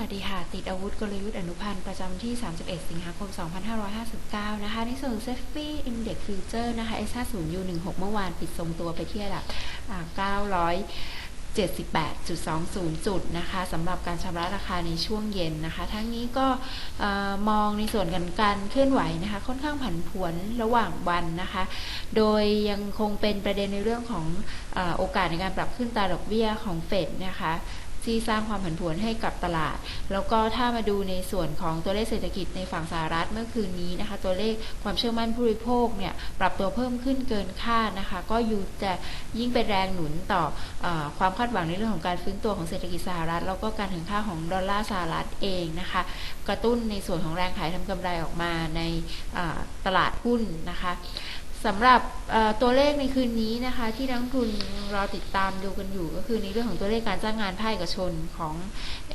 วัสดีค่ะ ติดอาวุธกลยุทธ์อนุพันธ์ประจำที่ 31 สิงหาคม 2559 นะคะ ในส่วน s e f i Index Future นะคะ S50U16 เมื่อวานปิดทรงตัวไปที่ระดับอ่า978.20 จุดนะคะสำหรับการชำระราคาในช่วงเย็นนะคะ ทั้งนี้ก็มองในส่วนกันการเคลื่อนไหวนะคะ ค่อนข้างผันผวนระหว่างวันนะคะ โดยยังคงเป็นประเด็นในเรื่องของอโอกาสในการปรับขึ้นตาดอกเบี้ยของเฟดนะคะ ที่สร้างความผันผวนให้กับตลาด แล้วก็ถ้ามาดูในส่วนของตัวเลขเศรษฐกิจในฝั่งสหรัฐเมื่อคืนนี้นะคะ ตัวเลขความเชื่อมั่นผู้บริโภคเนี่ยปรับตัวเพิ่มขึ้นเกินคาดนะคะ ก็อยู่จะยิ่งเป็นแรงหนุนต่ออความคาดหวังในเรื่องของการฟื้นตัวของเศรษฐกิจสหรัฐ แล้วก็การถึงค่าของดอลลาร์สหรัฐเองนะคะ กระตุ้นในส่วนของแรงขายทำกำไรออกมาในตลาดหุ้นนะคะ สำหรับตัวเลขในคืนนี้นะคะ ที่นักลงทุนรอติดตามดูกันอยู่ ก็คือในเรื่องของตัวเลขการจ้างงานภาคเอกชนของ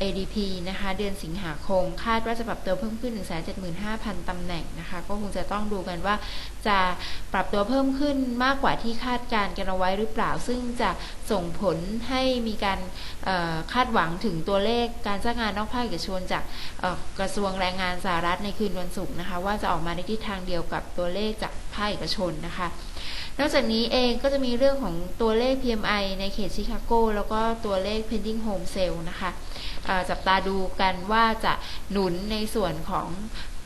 ADP นะคะ เดือนสิงหาคม คาดว่าจะปรับตัวเพิ่มขึ้น 175,000 ตำแหน่งนะคะ ก็คงจะต้องดูกันว่า จะปรับตัวเพิ่มขึ้นมากกว่าที่คาดการณ์กันเอาไว้หรือเปล่า ซึ่งจะส่งผลให้มีการคาดหวังถึงตัวเลขการจ้างงานนอกภาคเอกชนจากกระทรวงแรงงานสหรัฐในคืนวันศุกร์นะคะ ว่าจะออกมาในทิศทางเดียวกับตัวเลขจากภาคเอกชนนะคะนอกจากนี้เองก็จะมีเรื่องของตัวเลข PMI ในเขตชิคาโก แล้วก็ตัวเลข pending home sale นะคะจับตาดูกันว่าจะหนุนในส่วนของ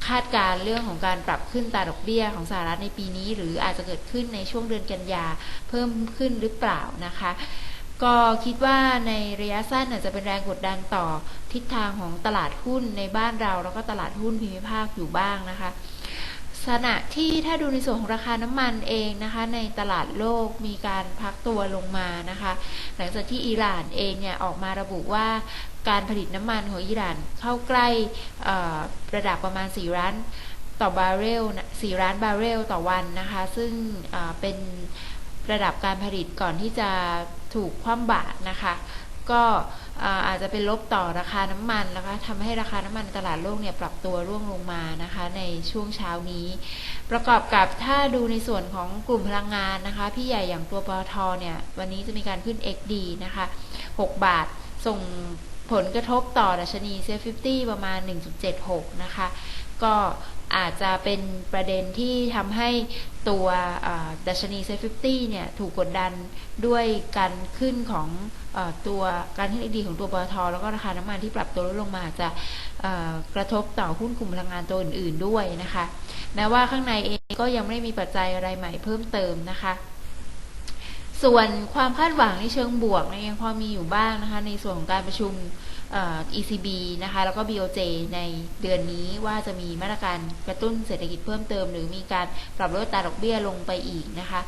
คาดการเรื่องของการปรับขึ้นตราดอกเบี้ยของสหรัฐในปีนี้ หรืออาจจะเกิดขึ้นในช่วงเดือนกันยาเพิ่มขึ้นหรือเปล่านะคะก็คิดว่าในระยะสั้นอาจจะเป็นแรงกดดันต่อทิศทางของตลาดหุ้นในบ้านเรา แล้วก็ตลาดหุ้นภูมิภาคอยู่บ้างนะคะ ขณะที่ถ้าดูในส่วนของราคาน้ำมันเองนะคะในตลาดโลกมีการพักตัวลงมานะคะหลังจากที่อิหร่านเองเนี่ยออกมาระบุว่าการผลิตน้ำมันของอิหร่านเข้าใกล้อ่อระดับประมาณ 4 ล้านต่อบาร์เรลนะ4ล้านบาร์เรลต่อวันนะคะซึ่งเอ่อเป็นระดับการผลิตก่อนที่จะถูกคว่ำบาตรนะคะก็ อาจจะเป็นลบต่อราคาน้ำมันนะคะทำให้ราคาน้ำมันตลาดโลกเนี่ยปรับตัวร่วงลงมานะคะในช่วงเช้านี้ ประกอบกับถ้าดูในส่วนของกลุ่มพลังงานนะคะ พี่ใหญ่อย่างตัวปตทเนี่ยวันนี้จะมีการขึ้น XD นะคะ 6 บาทส่งผลกระทบต่อดัชนีเซฟ50ประมาณ 1.76 นะคะ ก็ อาจจะเป็นประเด็นที่ทำให้ตัวดัชนีเซฟ50เนี่ยถูกกดดันด้วยการขึ้นของอตัวการขึ้น XD ของตัวปตทแล้วก็ราคาน้ำมันที่ปรับตัวลดลงมาจะกระทบต่อหุ้นกลุ่มพลังงานตัวอื่น ๆด้วยนะคะแม้ว่าข้างในเองก็ยังไม่ได้มีปัจจัยอะไรใหม่เพิ่มเติมนะคะส่วนความคาดหวังในเชิงบวกยังพอมีอยู่บ้างนะคะในส่วนของการประชุม ECB นะคะแล้วก็ BOJ ในเดือนนี้ว่าจะมีมาตรการกระตุ้นเศรษฐกิจเพิ่มเติม หรือมีการปรับลดอัตาดอกเบี้ยลงไปอีกนะคะ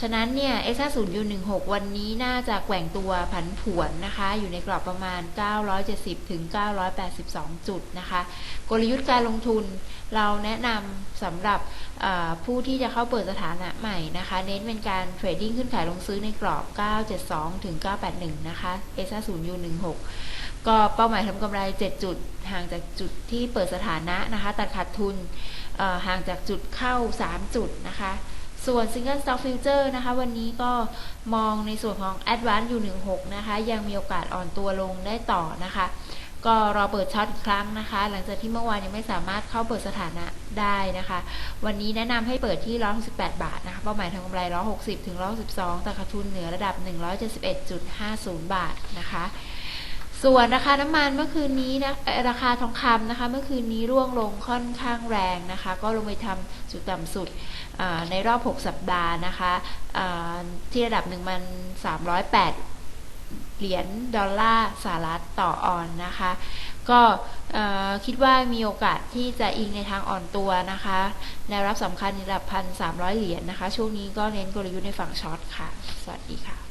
ฉะนั้นเนี่ย S50 U16 วันนี้น่าจะแกว่งตัวผันผวนนะคะ อยู่ในกรอบประมาณ 970ถึง982 จุดนะคะ กลยุทธ์การลงทุนเราแนะนำสำหรับผู้ที่จะเข้าเปิดสถานะใหม่นะคะ เน้นเป็นการเทรดดิ้งขึ้นขายลงซื้อในกรอบ 972ถึง981 นะคะ S50 U16 ก็เป้าหมายทำกำไร 7 จุด ห่างจากจุดที่เปิดสถานะนะคะตัดขาดทุนห่างจากจุดเข้า 3 จุดนะคะ ส่วน Single Stock Future นะคะ วันนี้ก็มองในส่วนของ Advance U16 นะคะ ยังมีโอกาสอ่อนตัวลงได้ต่อนะคะ ก็รอเปิดช็อตอีกครั้งนะคะ หลังจากที่เมื่อวานยังไม่สามารถเข้าเปิดสถานะได้นะคะ วันนี้แนะนำให้เปิดที่ 168 บาทนะคะ เป้าหมายทางกำไร 160 ถึง112แต่ขาดทุนเหนือระดับ 171.50 บาทนะคะ ส่วนราคาน้ำมันเมื่อคืนนี้นะราคาทองคำนะคะ เมื่อคืนนี้ร่วงลงค่อนข้างแรงนะคะ ก็ลงไปทำจุดต่ำสุดในรอบ 6 สัปดาห์นะคะที่ระดับหนึ่งมัน308 เหรียญดอลลาร์สหรัฐต่อออนนะคะ ก็คิดว่ามีโอกาสที่จะอิงในทางอ่อนตัวนะคะแนวรับสำคัญในระดับพันสามร้อยเหรียญนะคะ ช่วงนี้ก็เน้นกลยุทธ์ในฝั่งช็อตค่ะ สวัสดีค่ะ